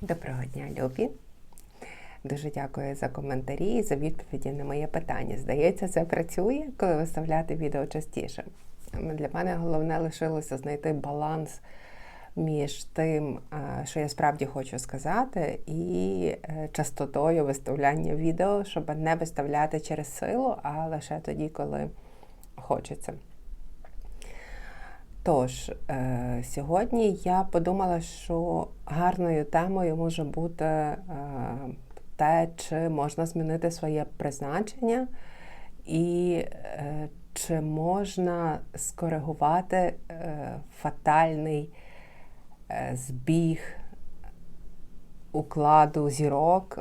Доброго дня, Любі. Дуже дякую за коментарі і за відповіді на моє питання. Здається, це працює, коли виставляти відео частіше. Для мене головне лишилося знайти баланс між тим, е, що я справді хочу сказати, і е, частотою виставляння відео, щоб не виставляти через силу, а лише тоді, коли хочеться. Тож, е, сьогодні я подумала, що гарною темою може бути е, те, чи можна змінити своє призначення, і е, чи можна скоригувати фатальний збіг укладу зірок.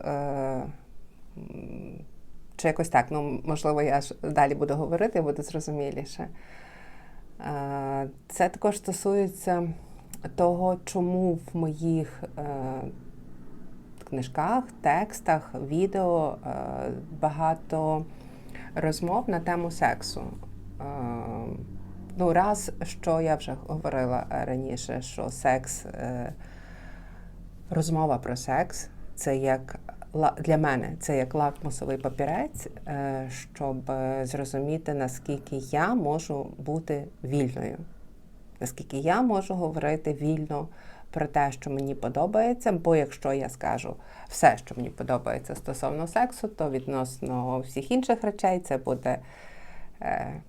Чи якось так, ну можливо, я ж далі буду говорити, буде зрозуміліше. Е, Це також стосується того, чому в моїх е, книжках, текстах, відео е, багато розмов на тему сексу. Ну, раз, що я вже говорила раніше, що секс, розмова про секс це як для мене це як лакмусовий папірець, е, щоб зрозуміти, наскільки я можу бути вільною, наскільки я можу говорити вільно про те, що мені подобається. Бо якщо я скажу все, що мені подобається стосовно сексу, то відносно всіх інших речей це буде е,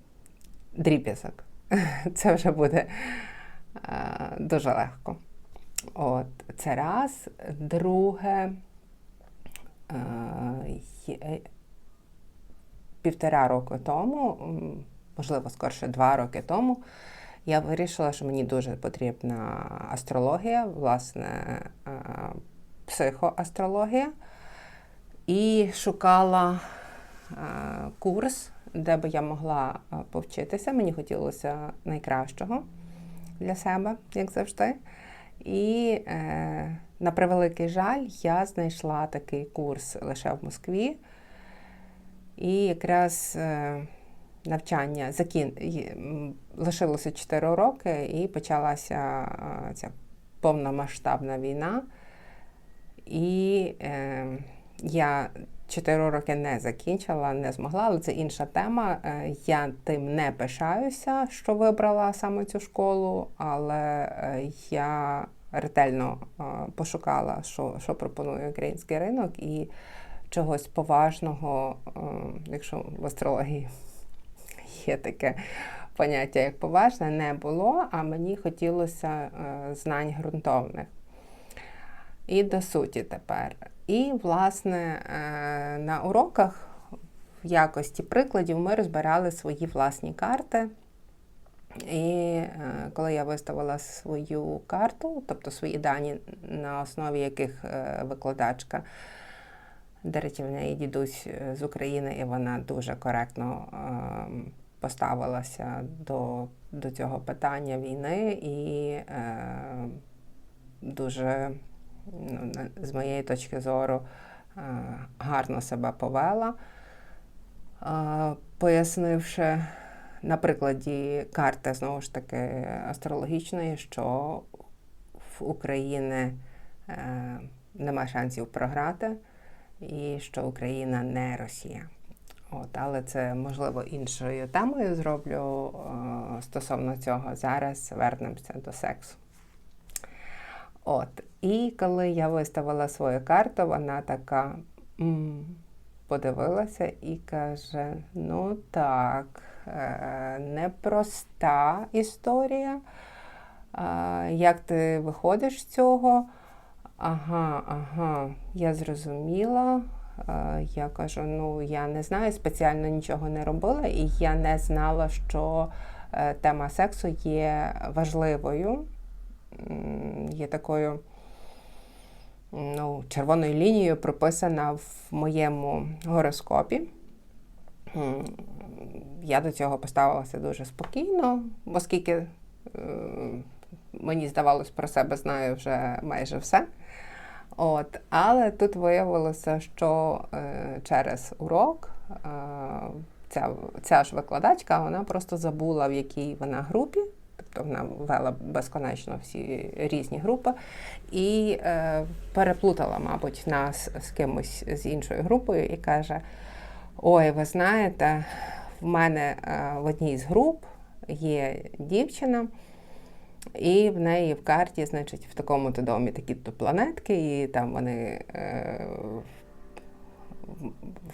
дріб'язок. Це вже буде е, дуже легко. От, це раз. Друге, е, півтора року тому, можливо, скорше два роки тому, я вирішила, що мені дуже потрібна астрологія, власне, е, психоастрологія, і шукала е, курс, де би я могла е, повчитися. Мені хотілося найкращого для себе, як завжди. І е, на превеликий жаль, я знайшла такий курс лише в Москві. І якраз е, навчання закін... лишилося 4 роки, і почалася е, ця повномасштабна війна. І е, я 4 роки не закінчила, не змогла, але це інша тема. Е, я тим не пишаюся, що вибрала саме цю школу, але е, я ретельно е, пошукала, що, що пропонує український ринок, і чогось поважного, е, якщо в астрології є таке поняття як поважне, не було, а мені хотілося е, знань ґрунтовних. І до суті тепер. І, власне, на уроках в якості прикладів ми розбирали свої власні карти. І е, коли я виставила свою карту, тобто свої дані, на основі яких е, викладачка, до речі, в неї дідусь е, з України, і вона дуже коректно е, поставилася до, до цього питання війни і е, дуже, ну, з моєї точки зору, гарно себе повела, пояснивши на прикладі карти, знову ж таки, астрологічної, що в України е, нема шансів програти, і що Україна не Росія. От, але це можливо іншою темою зроблю е, стосовно цього. Зараз вернемося до сексу. От, і коли я виставила свою карту, вона така м, подивилася і каже: ну так, непроста історія. Е, як ти виходиш з цього? Ага, ага, я зрозуміла. Е, Я кажу, ну я не знаю, спеціально нічого не робила, і я не знала, що е, тема сексу є важливою, є такою ну, червоною лінією прописана в моєму гороскопі. Я до цього поставилася дуже спокійно, оскільки е, мені здавалось про себе знаю вже майже все. От, але тут виявилося, що е, через урок е, ця, ця ж викладачка вона просто забула, в якій вона групі, тобто вона вела безконечно всі різні групи, і е, переплутала, мабуть, нас з кимось з іншою групою і каже: Ой, ви знаєте, в мене е, в одній з груп є дівчина. І в неї в карті, значить, в такому-то домі такі-то планетки, і там вони е,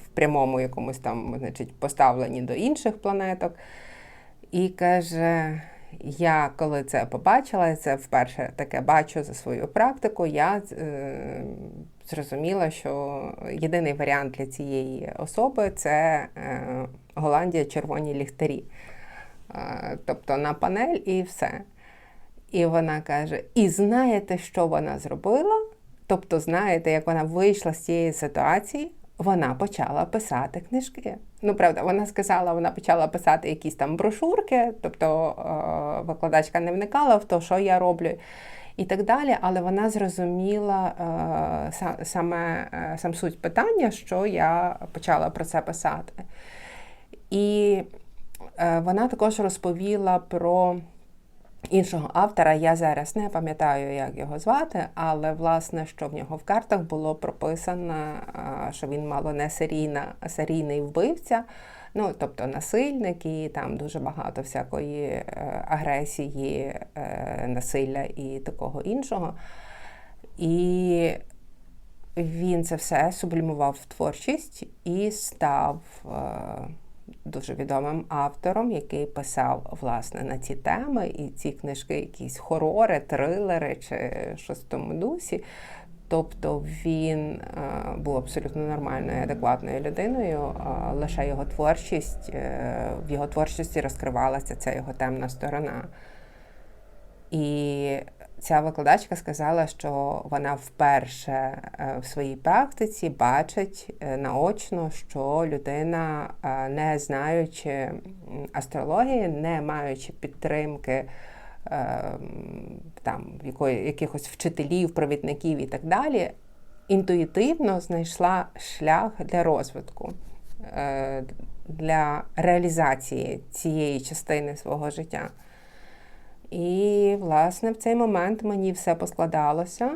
в прямому якомусь там, значить, поставлені до інших планеток. І каже: я коли це побачила, це вперше таке бачу за свою практику, я е, зрозуміла, що єдиний варіант для цієї особи це е, Голландія червоні ліхтарі. Е, тобто на панель і все. І вона каже: І знаєте, що вона зробила? Тобто, знаєте, як вона вийшла з цієї ситуації, вона почала писати книжки. Ну, правда, вона сказала, вона почала писати якісь там брошурки, тобто е, викладачка не вникала в те, що я роблю. І так далі, але вона зрозуміла е, саме е, сам суть питання, що я почала про це писати. І е, вона також розповіла про іншого автора. Я зараз не пам'ятаю, як його звати, але власне, що в нього в картах було прописано, що він мало не серійна, серійний вбивця. Ну, тобто насильник, і там дуже багато всякої е, агресії, е, насилля і такого іншого. І він це все сублімував в творчість і став е, дуже відомим автором, який писав власне на ці теми, і ці книжки, якісь хорори, трилери чи щось в тому дусі. Тобто він е, був абсолютно нормальною, адекватною людиною, лише його творчість, е, в його творчості розкривалася ця його темна сторона. І ця викладачка сказала, що вона вперше е, в своїй практиці бачить наочно, що людина, не знаючи астрології, не маючи підтримки там, якихось вчителів, провідників і так далі, інтуїтивно знайшла шлях для розвитку, для реалізації цієї частини свого життя. І, власне, в цей момент мені все поскладалося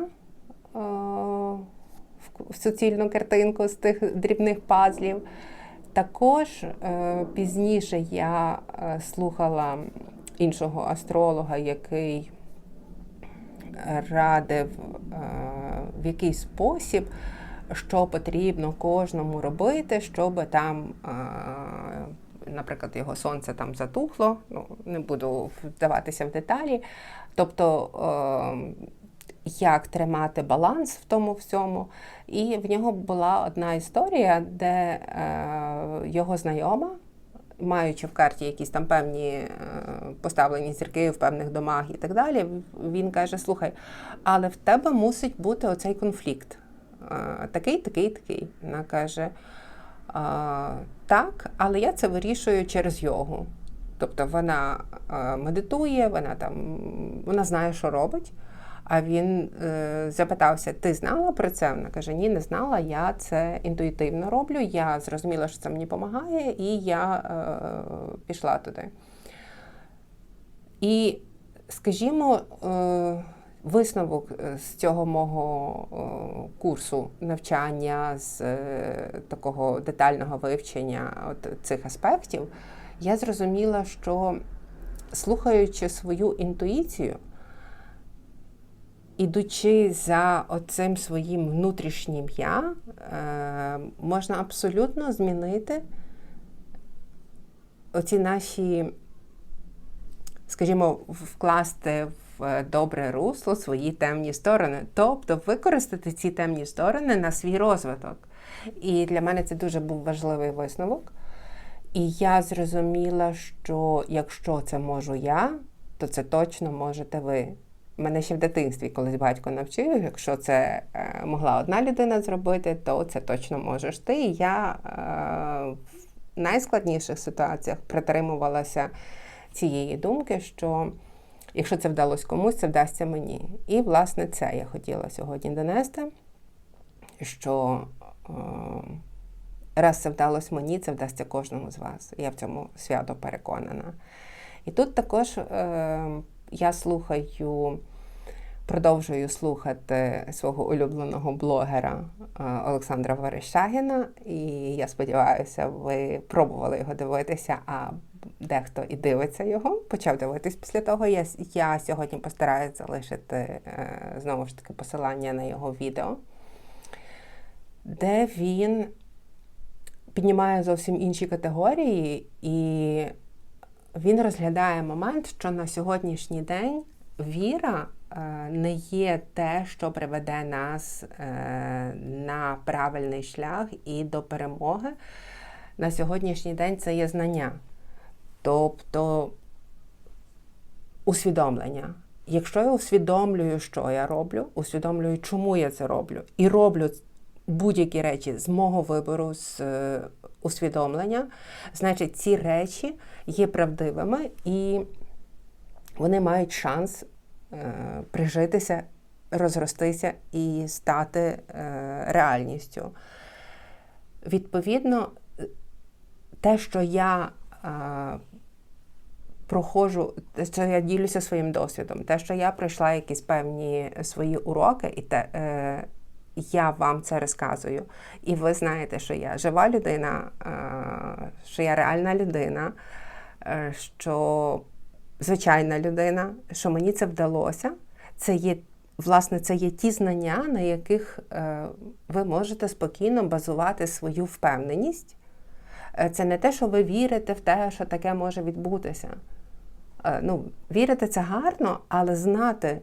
в суцільну картинку з тих дрібних пазлів. Також е, пізніше я е, слухала іншого астролога, який радив е, в який спосіб, що потрібно кожному робити, щоб там наприклад, його сонце там затухло, ну не буду вдаватися в деталі. Тобто, е, як тримати баланс в тому всьому. І в нього була одна історія, де е, його знайома. Маючи в карті якісь там певні е, поставлені зірки в певних домах і так далі, він каже: Слухай, але в тебе мусить бути оцей конфлікт. Такий, такий, такий. Вона каже: так, але я це вирішую через йогу. Тобто вона медитує, вона там вона знає, що робить. А він е, запитався: Ти знала про це? Вона каже: Ні, не знала. Я це інтуїтивно роблю. Я зрозуміла, що це мені допомагає, і я е, пішла туди. І, скажімо, е, Висновок е, з цього мого е, курсу навчання, з е, такого детального вивчення от цих аспектів, я зрозуміла, що слухаючи свою інтуїцію, ідучи за оцим своїм внутрішнім я, можна абсолютно змінити оці наші, скажімо, вкласти в добре русло свої темні сторони, тобто використати ці темні сторони на свій розвиток. І для мене це дуже був важливий висновок. І я зрозуміла, що якщо це можу я, то це точно можете ви. Мене ще в дитинстві колись батько навчив, якщо це е, могла одна людина зробити, то це точно можеш ти. І я е, в найскладніших ситуаціях притримувалася цієї думки, що Якщо це вдалося комусь, це вдасться мені. І, власне, це я хотіла сьогодні донести, що е, раз це вдалося мені, це вдасться кожному з вас. Я в цьому свято переконана. І тут також я слухаю, продовжую слухати свого улюбленого блогера е, Олександра Верещагіна. І я сподіваюся, ви пробували його дивитися, а дехто і дивиться його, почав дивитись після того. Я, я сьогодні постараюся залишити е, знову ж таки посилання на його відео, де він піднімає зовсім інші категорії, і він розглядає момент, що на сьогоднішній день віра е, не є те, що приведе нас е, на правильний шлях і до перемоги. На сьогоднішній день це є знання. Тобто усвідомлення. Якщо я усвідомлюю, що я роблю, усвідомлюю, чому я це роблю, і роблю будь-які речі з мого вибору, з е, усвідомлення, значить ці речі є правдивими і вони мають шанс е, прижитися, розростися і стати е, реальністю. Відповідно, те, що я проходжу, те, що я ділюся своїм досвідом, те, що я пройшла якісь певні свої уроки, і те, е, я вам це розказую. І ви знаєте, що я жива людина, е, що я реальна людина, е, що звичайна людина, що мені це вдалося. Це є, власне, це є ті знання, на яких е, ви можете спокійно базувати свою впевненість. Це не те, що ви вірите в те, що таке може відбутися. Ну, Вірити це гарно, але знати,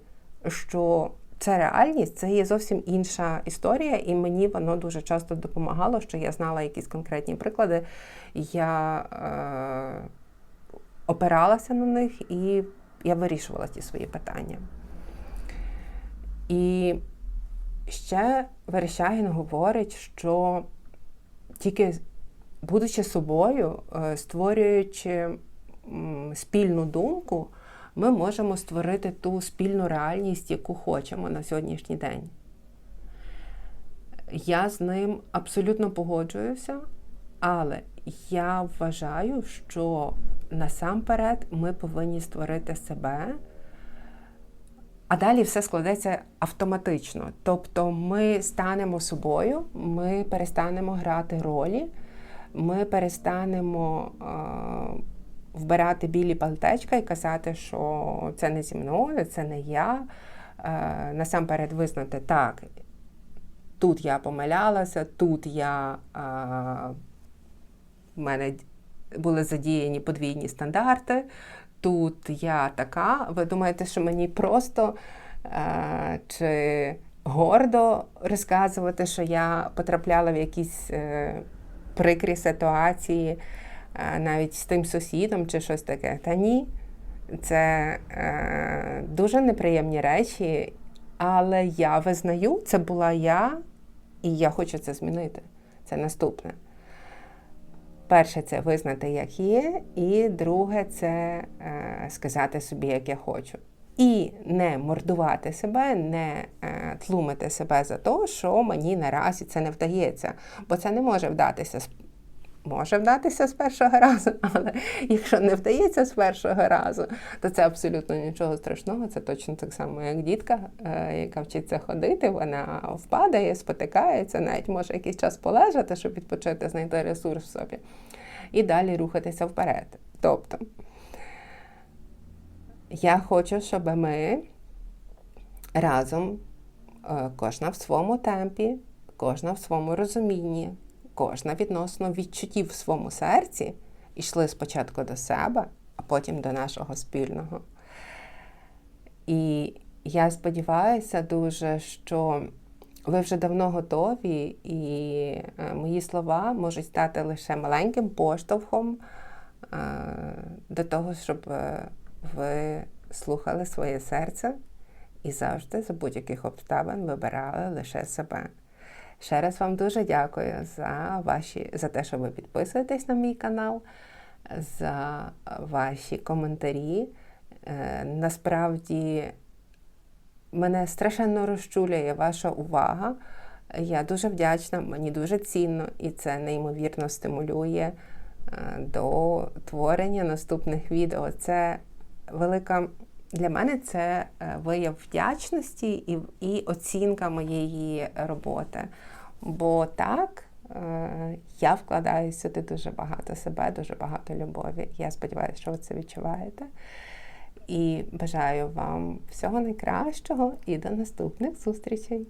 що це реальність, це є зовсім інша історія, і мені воно дуже часто допомагало, що я знала якісь конкретні приклади. Я е, опиралася на них і я вирішувала ті свої питання. І ще Верещагін говорить, що тільки будучи собою, е, створюючи спільну думку, ми можемо створити ту спільну реальність, яку хочемо на сьогоднішній день. Я з ним абсолютно погоджуюся, але я вважаю, що насамперед ми повинні створити себе, а далі все складеться автоматично. Тобто ми станемо собою, ми перестанемо грати ролі, ми перестанемо вбирати білі палтечка і казати, що це не зі мною, це не я. Е, насамперед визнати так. Тут я помилялася, тут я в мене були задіяні подвійні стандарти, тут я така. Ви думаєте, що мені просто е, чи гордо розказувати, що я потрапляла в якісь е, прикрі ситуації навіть з тим сусідом чи щось таке. Та ні, це е, дуже неприємні речі, але я визнаю, це була я, і я хочу це змінити. Це наступне. Перше, це визнати, як є, і друге це е, сказати собі, як я хочу. І не мордувати себе, не е, тлумити себе за те, що мені наразі це не вдається, бо це не може вдатися може вдатися з першого разу, але якщо не вдається з першого разу, то це абсолютно нічого страшного. Це точно так само, як дітка, е, яка вчиться ходити, вона впадає, спотикається, навіть може якийсь час полежати, щоб відпочити, знайти ресурс в собі, і далі рухатися вперед. Тобто я хочу, щоб ми разом, е, кожна в своєму темпі, кожна в своєму розумінні кожна відносно відчуттів в своєму серці йшли спочатку до себе, а потім до нашого спільного. І я сподіваюся дуже, що ви вже давно готові, і е, мої слова можуть стати лише маленьким поштовхом е, до того, щоб е, ви слухали своє серце і завжди за будь-яких обставин вибирали лише себе. Ще раз вам дуже дякую за ваші, за те, що ви підписуєтесь на мій канал, за ваші коментарі. Е, насправді мене страшенно розчулює ваша увага. Я дуже вдячна, мені дуже цінно, і це неймовірно стимулює е, до творення наступних відео. Це велика для мене це е, вияв вдячності і, і оцінка моєї роботи. Бо так. е, Я вкладаю сюди дуже багато себе, дуже багато любові. Я сподіваюся, що ви це відчуваєте. І бажаю вам всього найкращого і до наступних зустрічей.